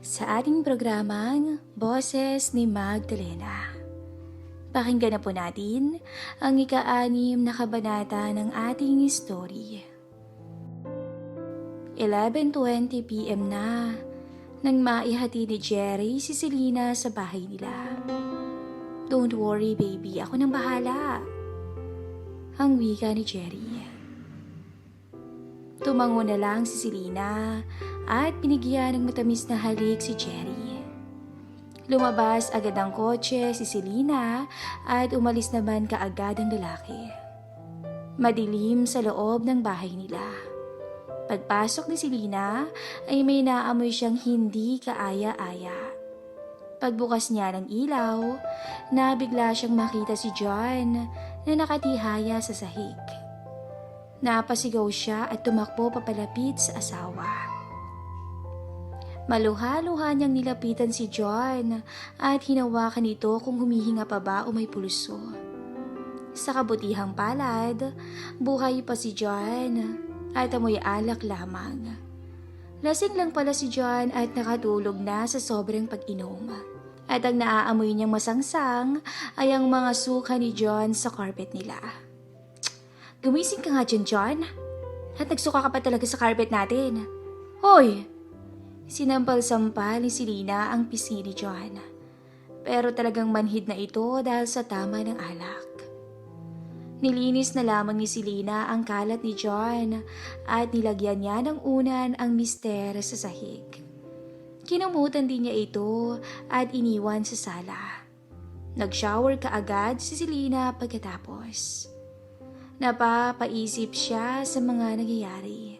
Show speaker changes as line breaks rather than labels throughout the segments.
sa ating programang Boses ni Magdalena. Pakinggan na po natin ang ika-anim na kabanata ng ating story. 11.20pm na nang maihati ni Jerry si Selena sa bahay nila. Don't worry baby, ako nang bahala. Ang wika ni Jerry. Tumango na lang si Selena at binigyan ng matamis na halik si Jerry. Lumabas agad ang kotse si Selena at umalis naman kaagad ang lalaki. Madilim sa loob ng bahay nila. Pagpasok ni Selena ay may naamoy siyang hindi kaaya-aya. Pagbukas niya ng ilaw, nabigla siyang makita si John na nakatihaya sa sahig. Napasigaw siya at tumakbo papalapit sa asawa. Maluha-luha niyang nilapitan si John at hinawakan ito kung humihinga pa ba o may pulso. Sa kabutihang palad, buhay pa si John at amoy alak lamang. Lasing lang pala si John at nakatulog na sa sobrang pag-inom. At ang naaamoy niyang masangsang ay ang mga suka ni John sa carpet nila. Gumising ka nga dyan, John. At nagsuka ka pa talaga sa carpet natin. Hoy! Sinampal-sampal ni Selena ang pisngi ni John. Pero talagang manhid na ito dahil sa tama ng alak. Nilinis na lamang ni Selena ang kalat ni John at nilagyan niya ng unan ang mister sa sahig. Kinumutan din niya ito at iniwan sa sala. Nag-shower kaagad si Selena pagkatapos. Napapaisip siya sa mga nangyayari.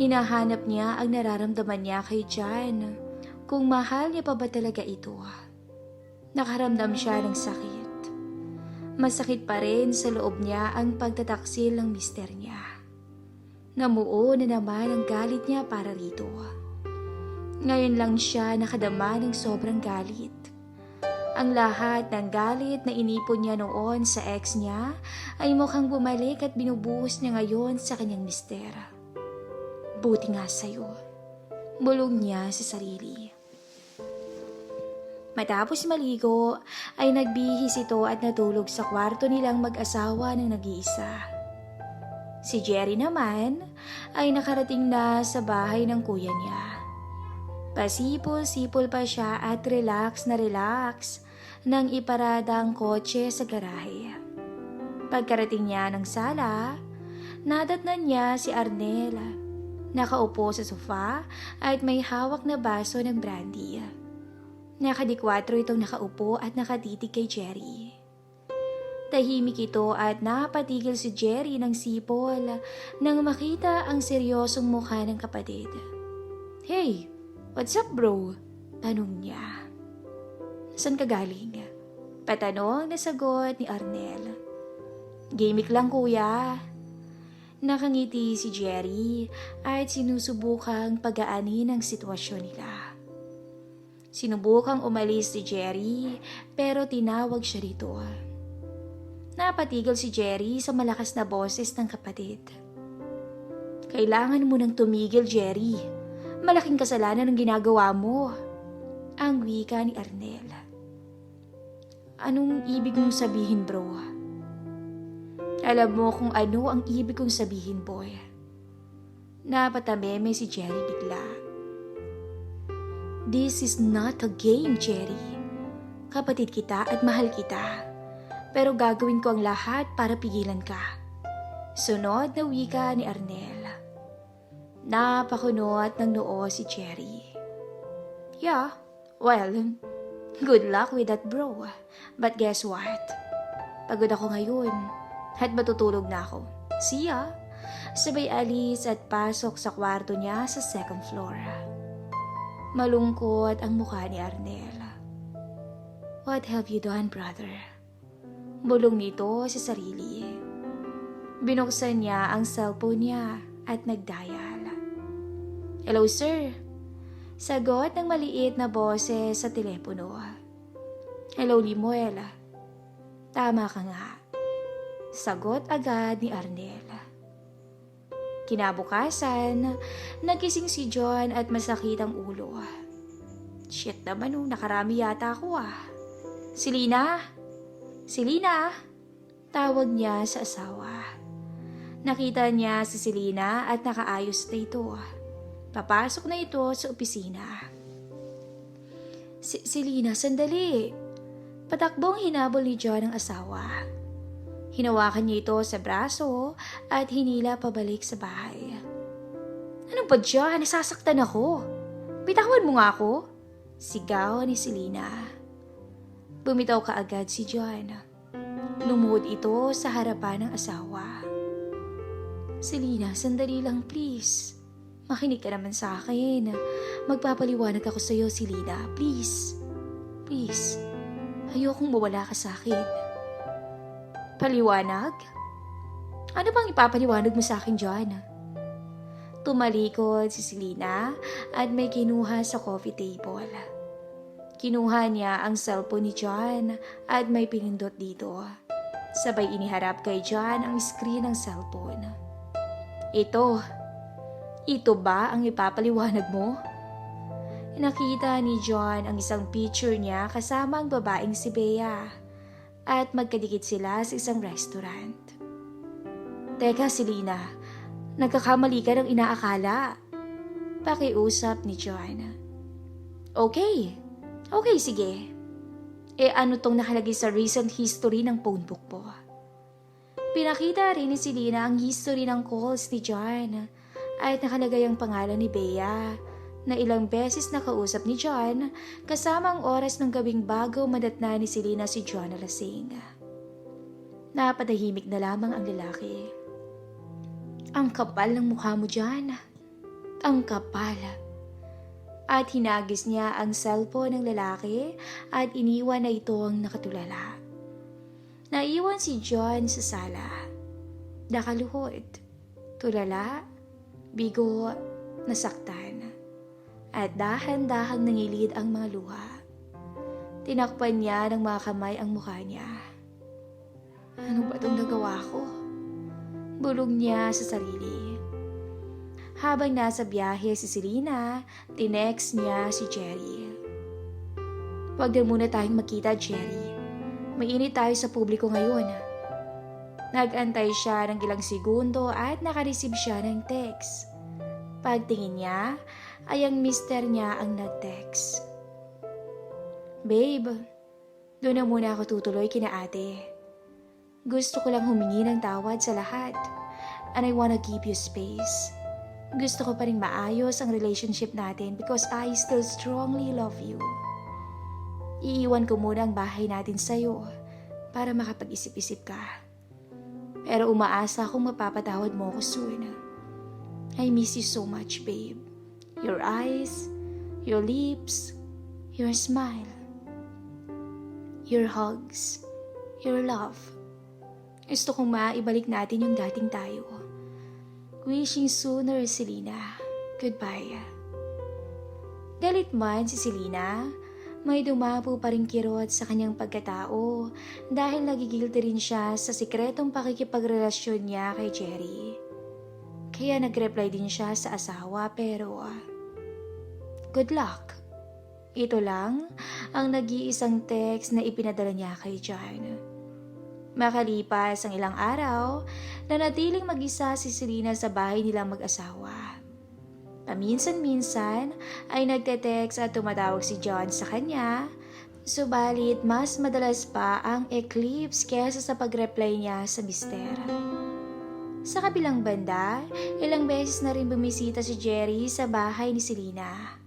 Hinahanap niya ang nararamdaman niya kay John kung mahal niya pa ba talaga ito. Nakaramdam siya ng sakit. Masakit pa rin sa loob niya ang pagtataksil ng mister niya. Namuo na naman ang galit niya para rito. Ngayon lang siya nakadama ng sobrang galit. Ang lahat ng galit na inipon niya noon sa ex niya ay mukhang bumalik at binubuhos niya ngayon sa kanyang mister. Buti nga sa'yo. Bulong niya sa sarili. Matapos maligo, ay nagbihis ito at natulog sa kwarto nilang mag-asawa ng nag-iisa. Si Jerry naman ay nakarating na sa bahay ng kuya niya. Pasipol-sipol pa siya at relax na relax nang iparada ang kotse sa garahe. Pagkarating niya ng sala, nadatnan niya si Arnel. Nakaupo sa sofa at may hawak na baso ng brandy. Nakadikwatro itong nakaupo at nakatitig kay Jerry. Tahimik ito at napatigil si Jerry ng sipol nang makita ang seryosong mukha ng kapatid. Hey, what's up bro? Tanong niya. Saan ka galing? Patanong na sagot ni Arnel. Gimik lang kuya. Nakangiti si Jerry at sinusubukang pagaanin ang sitwasyon nila. Sinubukang umalis si Jerry pero tinawag siya rito. Napatigil si Jerry sa malakas na boses ng kapatid. Kailangan mo nang tumigil, Jerry. Malaking kasalanan ang ginagawa mo. Ang wika ni Arnel. Anong ibig mong sabihin, bro? Alam mo kung ano ang ibig kong sabihin, boy. Napatameme si Jerry bigla. This is not a game, Jerry. Kapatid kita at mahal kita. Pero gagawin ko ang lahat para pigilan ka. Sunod na wika ni Arnel. Napakunot ng noo si Jerry. Yeah, well, good luck with that bro. But guess what? Pagod ako ngayon at matutulog na ako. See ya! Sabay alis at pasok sa kwarto niya sa second floor. Malungkot ang mukha ni Arnel. What have you done, brother? Bulong nito sa sarili. Binuksan niya ang cellphone niya at nagdial. Hello, sir. Sagot ng maliit na boses sa telepono. Hello, Limuel. Tama ka nga. Sagot agad ni Arnel. Kinabukasan, nagising si John at masakit ang ulo. Shit naman oh, nakarami yata ako ah. Silina? Silina? Tawag niya sa asawa. Nakita niya si Selena at nakaayos na ito. Papasok na ito sa opisina. Si Selena, sandali. Patakbong hinabol ni John ang asawa. Hinawakan niya ito sa braso at hinila pabalik sa bahay. Ano ba dyan? Nasasaktan ako. Bitawan mo nga ako. Sigaw ni Selena. Bumitaw kaagad si John. Lumuhod ito sa harapan ng asawa. Selena, sandali lang please. Makinig ka naman sa akin. Magpapaliwanag ako sa iyo, Selena. Please. Please. Ayokong mawala ka sa akin. Paliwanag? Ano bang ipapaliwanag mo sa akin, John? Tumalikod si Selena at may kinuha sa coffee table. Kinuha niya ang cellphone ni John at may pinindot dito. Sabay iniharap kay John ang screen ng cellphone. Ito. Ito ba ang ipapaliwanag mo? Nakita ni John ang isang picture niya kasama ang babaeng si Bea at magkadikit sila sa isang restaurant. Teka, Selena, nagkakamali ka ng inaakala. Pakiusap ni John. Okay, okay sige. Eh ano tong nakalagay sa recent history ng phone book po? Pinakita rin ni Selena ang history ng calls ni John at nakalagay ang pangalan ni Bea na ilang beses nakausap ni John kasama ang oras ng gabing bago madatna ni Selena si John na lasing. Napadahimik na lamang ang lalaki. Ang kapal ng mukha mo John. Ang kapal. At hinagis niya ang cellphone ng lalaki at iniwan na ito ang nakatulala. Naiwan si John sa sala. Nakaluhod. Tulala, bigo, nasaktan at dahan-dahang nangilid ang mga luha. Tinakpan niya ng mga kamay ang mukha niya. Ano ba itong nagawa ko? Bulog niya sa sarili. Habang nasa biyahe si Selena, tinext niya si Jerry. Huwag na muna tayong magkita, Jerry. Mainit tayo sa publiko ngayon. Nagantay siya ng ilang segundo at nakareceive siya ng text. Pagtingin niya, ay ang mister niya ang nag-text. Babe, doon na muna ako tutuloy kina ate. Gusto ko lang humingi ng tawad sa lahat. And I wanna give you space. Gusto ko pa rin maayos ang relationship natin because I still strongly love you. Iiwan ko muna ang bahay natin sa'yo para makapag-isip-isip ka. Pero umaasa akong mapapatawad mo ako soon. I miss you so much, babe your eyes, your lips, your smile, your hugs, your love. Gusto kong maibalik natin yung dating tayo. Wishing sooner, Selena. Goodbye. Galit man si Selena, may dumapo pa rin kirot sa kanyang pagkatao dahil nagigilty rin siya sa sikretong pakikipagrelasyon niya kay Jerry. Kaya nag-reply din siya sa asawa pero Good luck. Ito lang ang nag-iisang text na ipinadala niya kay John. Makalipas ang ilang araw, nanatiling mag-isa si Selena sa bahay nilang mag-asawa. Paminsan-minsan ay nagte-text at tumatawag si John sa kanya, subalit mas madalas pa ang eclipse kesa sa pag-reply niya sa mister. Sa kabilang banda, ilang beses na rin bumisita si Jerry sa bahay ni Selena.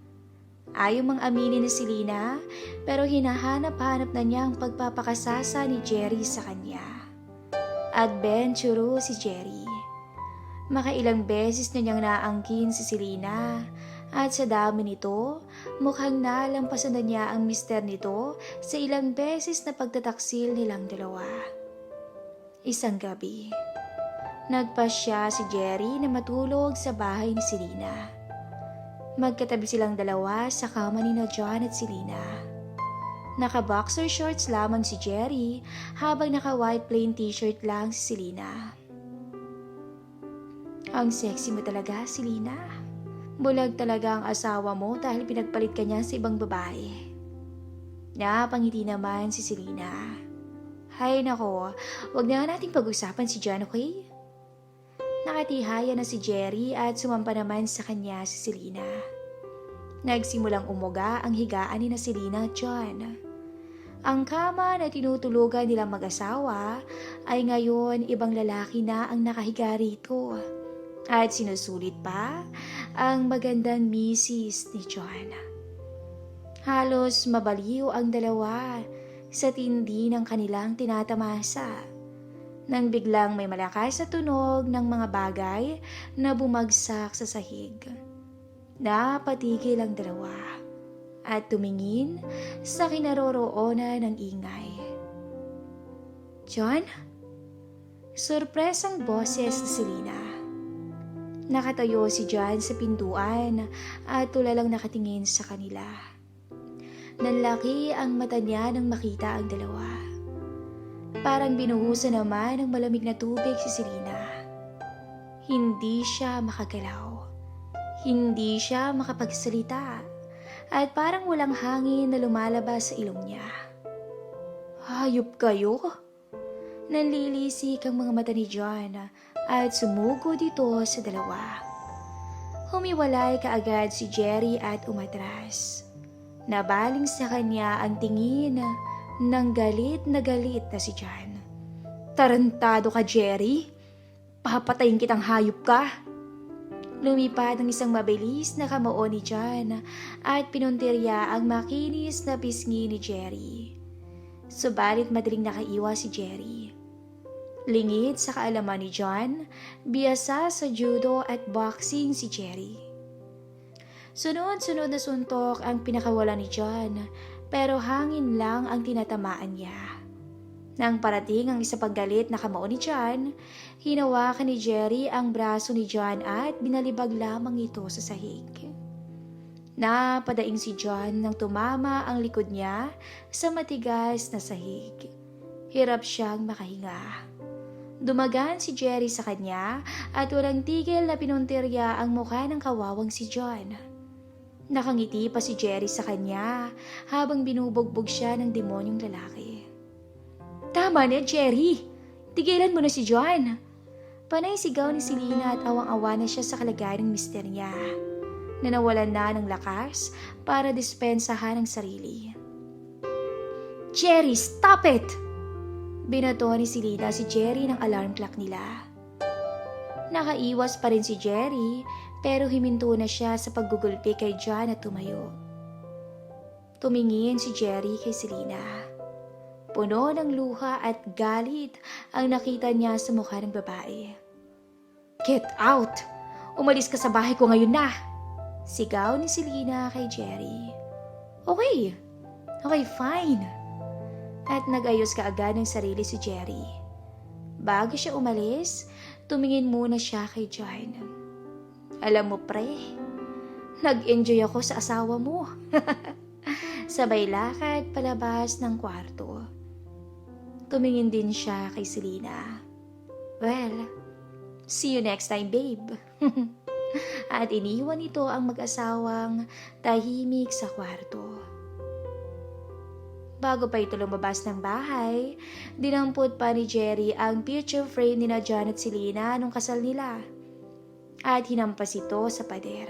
Ayaw mang aminin ni Selena, pero hinahanap-hanap na niya ang pagpapakasasa ni Jerry sa kanya. Adventure si Jerry. Makailang beses na niyang naangkin si Selena at sa dami nito, mukhang nalampasan na niya ang mister nito sa ilang beses na pagtataksil nilang dalawa. Isang gabi, nagpasya si Jerry na matulog sa bahay ni Selena. Magkatabi silang dalawa sa kama ni na John at Selena. Naka-boxer shorts lamang si Jerry habang naka-white plain t-shirt lang si Selena. Ang sexy mo talaga, Selena. Bulag talaga ang asawa mo dahil pinagpalit ka niya sa ibang babae. Napangiti naman si Selena. Hay nako, wag na nga nating pag-usapan si John, okay? Nakatihaya na si Jerry at sumampa naman sa kanya si Selena. Nagsimulang umuga ang higaan ni na Selena at John. Ang kama na tinutulugan nilang mag-asawa ay ngayon ibang lalaki na ang nakahiga rito. At sinusulit pa ang magandang misis ni John. Halos mabaliw ang dalawa sa tindi ng kanilang tinatamasa. Nang biglang may malakas na tunog ng mga bagay na bumagsak sa sahig. Napatigil ang dalawa at tumingin sa kinaroroonan ng ingay. John? Sorpresang boses ni Selena. Nakatayo si John sa pintuan at tulalang nakatingin sa kanila. Nanlaki ang mata niya nang makita ang dalawa. Parang binuhusan naman ng malamig na tubig si Selena. Hindi siya makagalaw. Hindi siya makapagsalita. At parang walang hangin na lumalabas sa ilong niya. Hayop kayo? Nanlilisik ang mga mata ni John at sumugo dito sa dalawa. Humiwalay kaagad si Jerry at umatras. Nabaling sa kanya ang tingin ng galit na galit na si John. Tarantado ka, Jerry? Papatayin kitang hayop ka? Lumipad ang isang mabilis na kamao ni John at pinuntirya ang makinis na pisngi ni Jerry. Subalit madaling nakaiwas si Jerry. Lingid sa kaalaman ni John, biyasa sa judo at boxing si Jerry. Sunod-sunod na suntok ang pinakawala ni John, pero hangin lang ang tinatamaan niya. Nang parating ang isa pang galit na kamao ni John, hinawakan ni Jerry ang braso ni John at binalibag lamang ito sa sahig. Napadaing si John nang tumama ang likod niya sa matigas na sahig. Hirap siyang makahinga. Dumagan si Jerry sa kanya at walang tigil na pinuntirya ang mukha ng kawawang si John. Nakangiti pa si Jerry sa kanya habang binubugbog siya ng demonyong lalaki. Tama na, Jerry! Tigilan mo na si John! Panay sigaw ni Selena at awang-awa na siya sa kalagayan ng mister niya na na ng lakas para dispensahan ang sarili. Jerry, stop it! Binato ni Selena si Jerry ng alarm clock nila. Nakaiwas pa rin si Jerry pero himinto na siya sa paggugulpi kay John at tumayo. Tumingin si Jerry kay Selena. Puno ng luha at galit ang nakita niya sa mukha ng babae. Get out! Umalis ka sa bahay ko ngayon na! Sigaw ni Selena kay Jerry. Okay, okay fine. At nagayos ka agad ng sarili si Jerry. Bago siya umalis, tumingin muna siya kay John. Alam mo pre, nag-enjoy ako sa asawa mo. Sabay lakad palabas ng kwarto. Tumingin din siya kay Selena. Well, see you next time, babe. At iniwan ito ang mag-asawang tahimik sa kwarto. Bago pa ito lumabas ng bahay, dinampot pa ni Jerry ang picture frame ni na John at Selena nung kasal nila. At hinampas ito sa pader.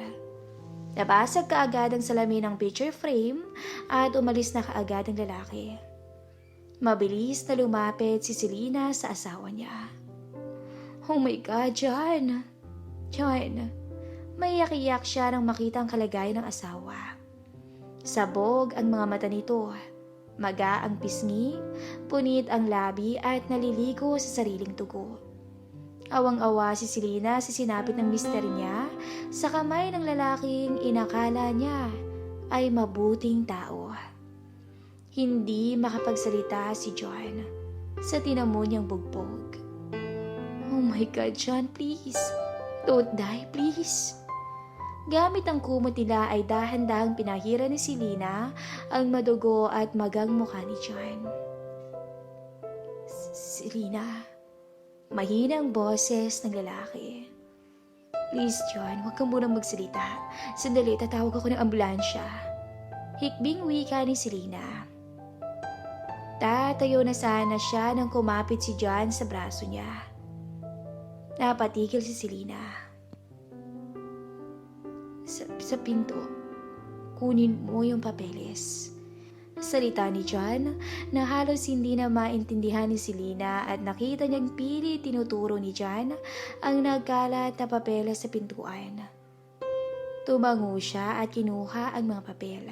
Nabasag kaagad ang salamin ng picture frame at umalis na kaagad ang lalaki. Mabilis na lumapit si Selena sa asawa niya. Oh my God, John! John, may iyak siya nang makita ang kalagayan ng asawa. Sabog ang mga mata nito. Maga ang pisngi, punit ang labi at naliligo sa sariling tugo. Awang-awa si Selena sa sinapit ng mister niya sa kamay ng lalaking inakala niya ay mabuting tao. Hindi makapagsalita si John sa tinamo niyang bugbog. Oh my God, John, please. Don't die, please. Gamit ang kumot nila ay dahan-dahang pinahira ni Selena ang madugo at magang mukha ni John. Selena, mahina ang boses ng lalaki. Please, John, huwag ka munang magsalita. Sandali, tatawag ako ng ambulansya. Hikbing wika ni Selena. Tatayo na sana siya nang kumapit si John sa braso niya. Napatigil si Selena. Sa, sa pinto, kunin mo yung papeles. Salita ni John na halos hindi na maintindihan ni Selena at nakita niyang pili tinuturo ni John ang nagkalat na papeles sa pintuan. Tumango siya at kinuha ang mga papel.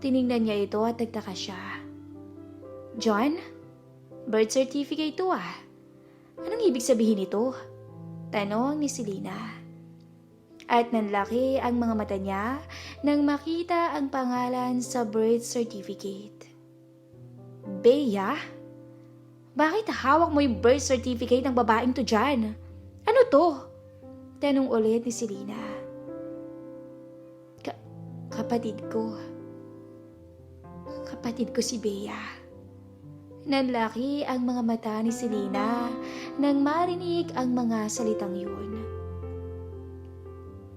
Tiningnan niya ito at nagtaka siya. John? Birth certificate ito ah. Anong ibig sabihin ito? Tanong ni Selena. At nanlaki ang mga mata niya nang makita ang pangalan sa birth certificate. Bea? Bakit hawak mo yung birth certificate ng babaeng to dyan? Ano to? Tanong ulit ni Selena. Ka- kapatid ko. Kapatid ko si Bea. Nanlaki ang mga mata ni Selena nang marinig ang mga salitang yun.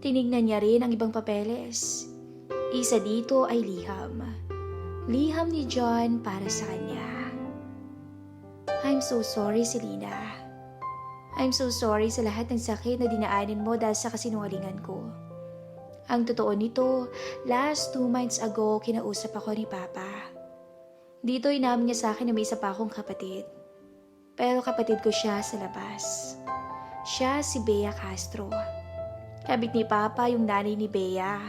Tinignan niya rin ang ibang papeles. Isa dito ay liham. Liham ni John para sa kanya. I'm so sorry, Selena. I'm so sorry sa lahat ng sakit na dinaanin mo dahil sa kasinungalingan ko. Ang totoo nito, last two months ago, kinausap ako ni Papa. Dito inamin niya sa akin na may isa pa akong kapatid. Pero kapatid ko siya sa labas. Siya si Bea Castro. Kabit ni Papa yung nanay ni Bea.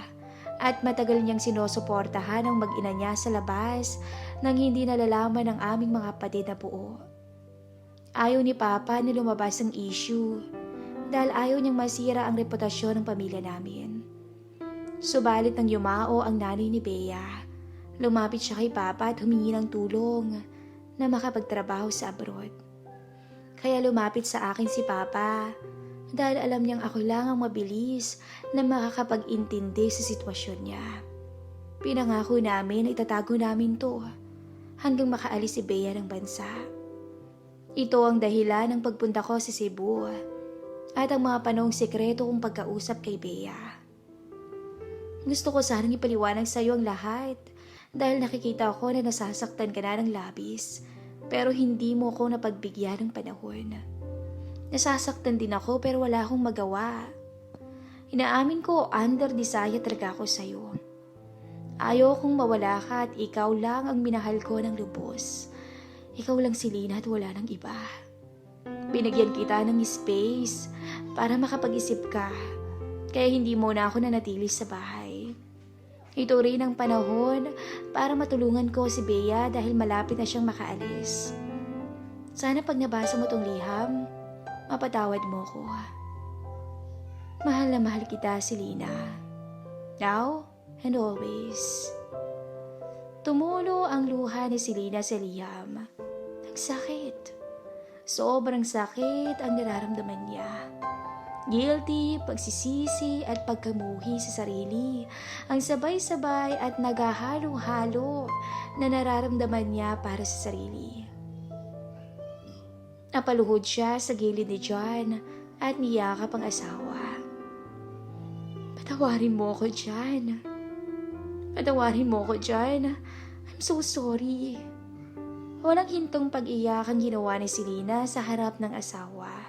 At matagal niyang sinusuportahan ang mag-ina niya sa labas nang hindi nalalaman ng aming mga kapatid na buo. Ayaw ni Papa na lumabas ang issue dahil ayaw niyang masira ang reputasyon ng pamilya namin. Subalit nang yumao ang nanay ni Bea, lumapit siya kay Papa at humingi ng tulong na makapagtrabaho sa abroad. Kaya lumapit sa akin si Papa dahil alam niyang ako lang ang mabilis na makakapag-intindi sa sitwasyon niya. Pinangako namin na itatago namin to hanggang makaalis si Bea ng bansa. Ito ang dahilan ng pagpunta ko sa Cebu at ang mga panong sekreto kong pagkausap kay Bea. Gusto ko sanang ipaliwanag sa iyo ang lahat dahil nakikita ko na nasasaktan ka na ng labis pero hindi mo ako napagbigyan ng panahon. Nasasaktan din ako pero wala akong magawa. Inaamin ko under desire talaga ako sa'yo. Ayaw kong mawala ka at ikaw lang ang minahal ko ng lubos. Ikaw lang si Lina at wala ng iba. Binigyan kita ng space para makapag-isip ka. Kaya hindi mo na ako nanatili sa bahay. Ito rin ang panahon para matulungan ko si Bea dahil malapit na siyang makaalis. Sana pag nabasa mo tong liham, mapatawad mo ko. Mahal na mahal kita, Selena. Now and always. Tumulo ang luha ni Selena sa liham. Nagsakit. Sobrang sakit ang nararamdaman niya. Guilty, pagsisisi at pagkamuhi sa sarili ang sabay-sabay at nagahalo-halo na nararamdaman niya para sa sarili. Napaluhod siya sa gilid ni John at niyakap ang asawa. Patawarin mo ako, John. Patawarin mo ako, John. I'm so sorry. Walang hintong pag-iyak ang ginawa ni Selena sa harap ng asawa.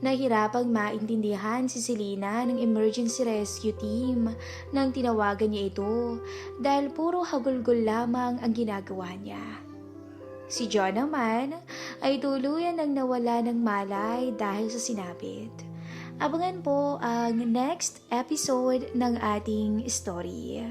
Nahirapang maintindihan si Selena ng emergency rescue team nang tinawagan niya ito dahil puro hagulgol lamang ang ginagawa niya. Si John naman ay tuluyan ng nawala ng malay dahil sa sinapit. Abangan po ang next episode ng ating story.